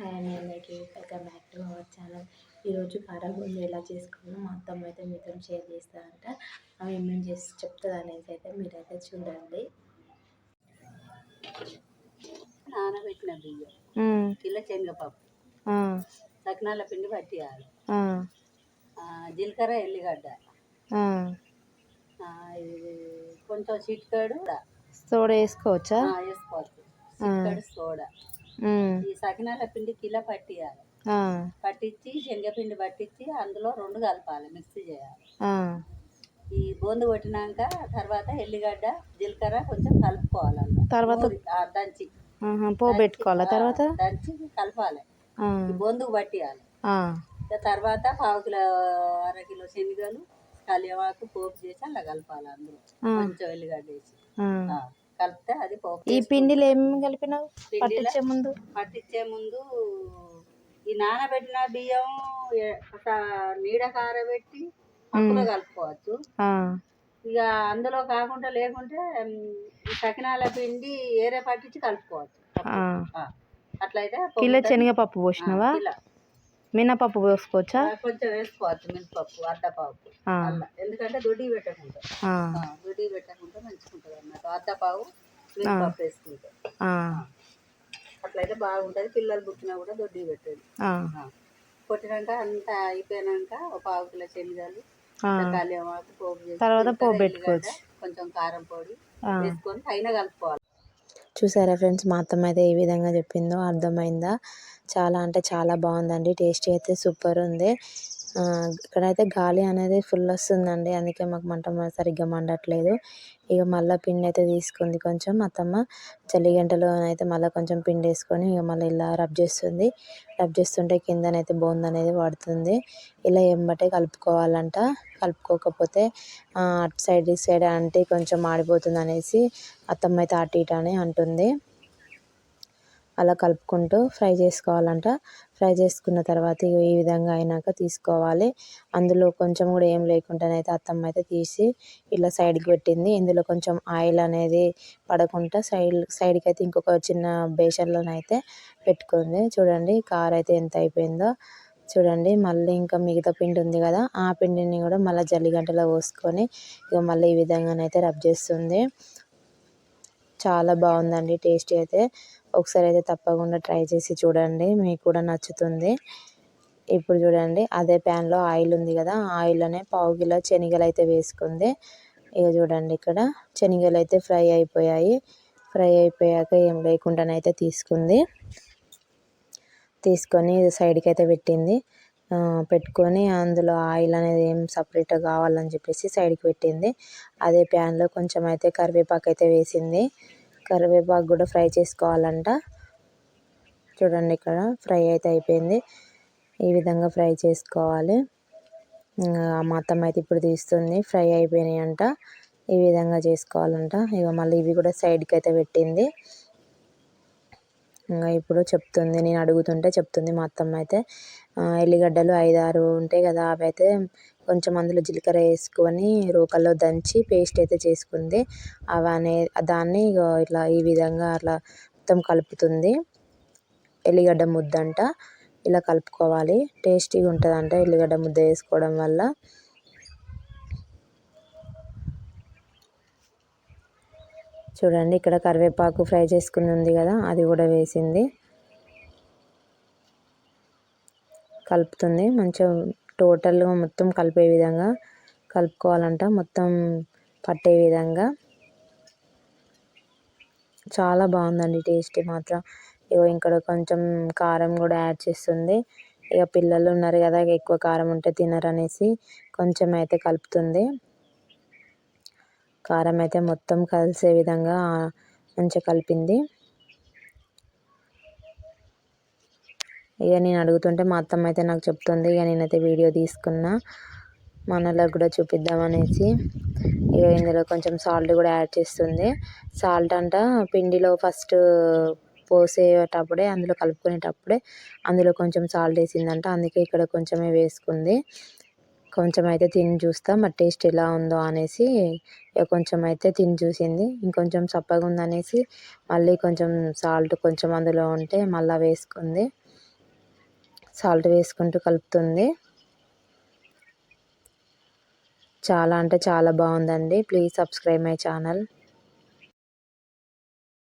Hi అండి అందరికీ. Welcome back to our channel. ఈరోజు కారం బూందీ ఎలా చేసుకున్నాం మా అత్తమ్మ అయితే మీతో షేర్ చేస్తారంట. ఆమె ఏమేమి చేసి చెప్తుంది అనేసి అయితే మీరైతే చూడండి. నానబెట్టిన బియ్యం కిలో శనగపప్పు సకినాల పిండి పట్టియాలి ఆ, జీలకర్ర ఎల్లిగడ్డ కొంచెం చిటికాడు సోడా వేసుకోవచ్చా? వేసుకోవచ్చు. సోడా. ఈ సకినాల పిండి కిలో పట్టియాలి. పట్టించి శనగపిండి పట్టించి అందులో రెండు కలపాలి మిక్సీ చేయాలి. ఈ బొందు కొట్టినాక తర్వాత ఎల్లిగడ్డ జీలకర్ర కొంచెం కలుపుకోవాలి. తర్వాత? దంచి. పోబెట్టుకోవాలా తర్వాత? దంచి కలపాలి. బొందుకు పట్టియాలి. తర్వాత పావు కిలో అర కిలో శనగలు కలియమాకు పోపు చేసి అలా కలపాలి అందులో. కొంచెం ఎల్లిగడ్డ వేసి. కలిపితే అది పోపు ఈ పిండిలో ఏమేమి కలిపినావు? పిండిలో పట్టించే ముందు? పట్టించే ముందు ఈ నానబెట్టిన బియ్యం ఒక నీడ కారబెట్టి పప్పులో కలుపుకోవచ్చు. ఆ, ఇక అందులో కాకుండా లేకుంటే ఉమ్, ఈ సకినాల పిండి ఏరే పట్టించి కలుపుకోవచ్చు. ఆ. అట్లయితే కిలో. శనగపప్పు పోసినావా? కిలో. మినపప్పు పోసుకోవచ్చా? ఆ, కొంచెం వేసుకోవచ్చు మినపప్పు అద్దపావు ఎందుకంటే దొడ్డి పెట్టకుండా. దొడ్డి పెట్టకుండా మంచిగా ఉంటుంది అన్నమాట. అద్దపావు మినపప్పు వేసుకుంటే. అట్లయితే బాగుంటుంది. పిల్లలు పుట్టినా కూడా దొడ్డి పెట్టండి ఆ, కొట్టినాక అంతా అయిపోయినాక ఒక పావు కిలో శనగలు ఆ. కలియమాకు పోపు తర్వాత పోపు పెట్టుకోవచ్చు. కొంచెం కారం పొడి. వేసుకొని పైన కలుపుకోవాలి. చూసారా ఫ్రెండ్స్ మా అత్తమ్మ అయితే ఏ విధంగా చెప్పిందో అర్థమైందా? చాలా అంటే చాలా బాగుందండి. టేస్ట్ అయితే సూపర్ ఉంది. ఇక్కడైతే గాలి అనేది ఫుల్ వస్తుందండి. అందుకే మాకు మంట సరిగ్గా మండట్లేదు. ఇక మళ్ళీ పిండి అయితే తీసుకుంది కొంచెం అత్తమ్మ. చలిగంటలో అయితే మళ్ళీ కొంచెం పిండి వేసుకొని ఇక మళ్ళీ ఇలా రబ్ చేస్తుంది. రబ్ చేస్తుంటే కిందనైతే బోంది అనేది పడుతుంది ఇలా ఎంబటే కలుపుకోవాలంట. కలుపుకోకపోతే అటు సైడ్ ఇటు సైడ్ అంటే కొంచెం మాడిపోతుంది అనేసి అత్తమ్మ అయితే అటు ఇటు అని అంటుంది. అలా కలుపుకుంటూ ఫ్రై చేసుకోవాలంట. ఫ్రై చేసుకున్న తర్వాత ఈ విధంగా అయినాక తీసుకోవాలి. అందులో కొంచెం కూడా ఏం లేకుండానైతే అత్తమ్మ అయితే తీసి ఇలా సైడ్కి పెట్టింది. ఇందులో కొంచెం ఆయిల్ అనేది పడకుండా సైడ్ సైడ్కి అయితే ఇంకొక చిన్న బేషన్లోనైతే పెట్టుకుంది. చూడండి కార్ అయితే ఎంత అయిపోయిందో. చూడండి మళ్ళీ ఇంకా మిగతా పిండి ఉంది కదా ఆ పిండిని కూడా మళ్ళీ జల్లిగంటలో పోసుకొని ఇక మళ్ళీ ఈ విధంగానైతే రబ్ చేస్తుంది. చాలా బాగుందండి టేస్టీ అయితే. ఒకసారి అయితే తప్పకుండా ట్రై చేసి చూడండి మీకు కూడా నచ్చుతుంది. ఇప్పుడు చూడండి అదే ప్యాన్లో ఆయిల్ ఉంది కదా ఆయిల్లోనే పావు కిలో శనగలు అయితే వేసుకుంది. ఇక చూడండి ఇక్కడ శనగలు అయితే ఫ్రై అయిపోయాయి. ఫ్రై అయిపోయాక ఏం లేకుండానైతే తీసుకుంది. తీసుకొని సైడ్కి అయితే పెట్టింది. పెట్టుకొని అందులో ఆయిల్ అనేది ఏం సపరేట్గా కావాలని చెప్పేసి సైడ్కి పెట్టింది. అదే ప్యాన్లో కొంచెం అయితే కరివేపాకు అయితే వేసింది. కరివేపాకు కూడా ఫ్రై చేసుకోవాలంట. చూడండి ఇక్కడ ఫ్రై అయితే అయిపోయింది. ఈ విధంగా ఫ్రై చేసుకోవాలి. ఇంకా మా అత్తమ్మ అయితే ఇప్పుడు తీస్తుంది. ఫ్రై అయిపోయినాయి అంట ఈ విధంగా చేసుకోవాలంట. ఇక మళ్ళీ ఇవి కూడా సైడ్కి అయితే పెట్టింది. ఇంకా ఇప్పుడు చెప్తుంది నేను అడుగుతుంటే చెప్తుంది మా అత్తమ్మ అయితే. ఎల్లిగడ్డలు ఐదు ఆరు ఉంటాయి కదా అవి అయితే కొంచెం అందులో జీలకర్ర వేసుకొని రోకల్లో దంచి పేస్ట్ అయితే చేసుకుంది. అవనే దాన్ని ఇగో ఇట్లా ఈ విధంగా అట్లా మొత్తం కలుపుతుంది. ఎల్లిగడ్డ ముద్ద అంట ఇలా కలుపుకోవాలి. టేస్టీగా ఉంటుందంట ఎల్లిగడ్డ ముద్ద వేసుకోవడం వల్ల. చూడండి ఇక్కడ కరివేపాకు ఫ్రై చేసుకుని ఉంది కదా అది కూడా వేసింది. కలుపుతుంది. మంచిగా టోటల్గా మొత్తం కలిపే విధంగా కలుపుకోవాలంట. మొత్తం పట్టే విధంగా. చాలా బాగుందండి టేస్ట్ మాత్రం. ఇగో ఇక్కడ కొంచెం కారం కూడా యాడ్ చేస్తుంది. ఇక పిల్లలు ఉన్నారు కదా ఎక్కువ కారం ఉంటే తినరనేసి కొంచెం అయితే కలుపుతుంది. కారం అయితే మొత్తం కలిసే విధంగా మంచిగా కలిపింది. ఇక నేను అడుగుతుంటే మా అత్తమ్మ అయితే నాకు చెప్తుంది ఇక నేనైతే వీడియో తీసుకున్నా మనలకు కూడా చూపిద్దాం అనేసి. ఇక ఇందులో కొంచెం సాల్ట్ కూడా యాడ్ చేస్తుంది. సాల్ట్ అంట పిండిలో ఫస్ట్ పోసేటప్పుడే అందులో కలుపుకునేటప్పుడే అందులో కొంచెం సాల్ట్ వేసిందంట అందుకే ఇక్కడ కొంచెమే వేసుకుంది. కొంచెం అయితే తిని చూస్తా మరి టేస్ట్ ఎలా ఉందో అనేసి ఇక కొంచెం అయితే తిని చూసింది. ఇంకొంచెం చప్పగా ఉందనేసి మళ్ళీ కొంచెం సాల్ట్ కొంచెం అందులో ఉంటే మళ్ళీ వేసుకుంది. సాల్ట్ వేసుకుంటూ కలుపుతుంది. చాలా అంటే చాలా బాగుందండి. Please subscribe my channel.